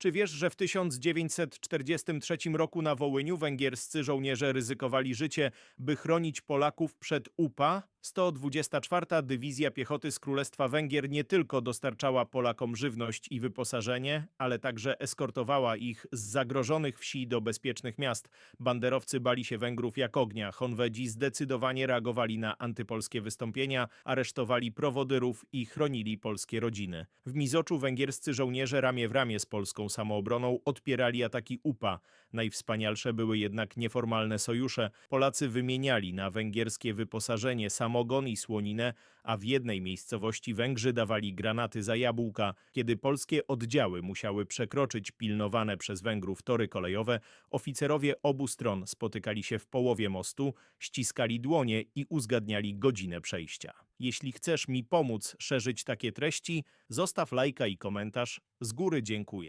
Czy wiesz, że w 1943 roku na Wołyniu węgierscy żołnierze ryzykowali życie, by chronić Polaków przed UPA? 124. Dywizja Piechoty z Królestwa Węgier nie tylko dostarczała Polakom żywność i wyposażenie, ale także eskortowała ich z zagrożonych wsi do bezpiecznych miast. Banderowcy bali się Węgrów jak ognia. Honwedzi zdecydowanie reagowali na antypolskie wystąpienia, aresztowali prowodyrów i chronili polskie rodziny. W Mizoczu węgierscy żołnierze ramię w ramię z polską samoobroną odpierali ataki UPA. Najwspanialsze były jednak nieformalne sojusze. Polacy wymieniali na węgierskie wyposażenie samogon i słoninę, a w jednej miejscowości Węgrzy dawali granaty za jabłka. Kiedy polskie oddziały musiały przekroczyć pilnowane przez Węgrów tory kolejowe, oficerowie obu stron spotykali się w połowie mostu, ściskali dłonie i uzgadniali godzinę przejścia. Jeśli chcesz mi pomóc szerzyć takie treści, zostaw lajka i komentarz. Z góry dziękuję.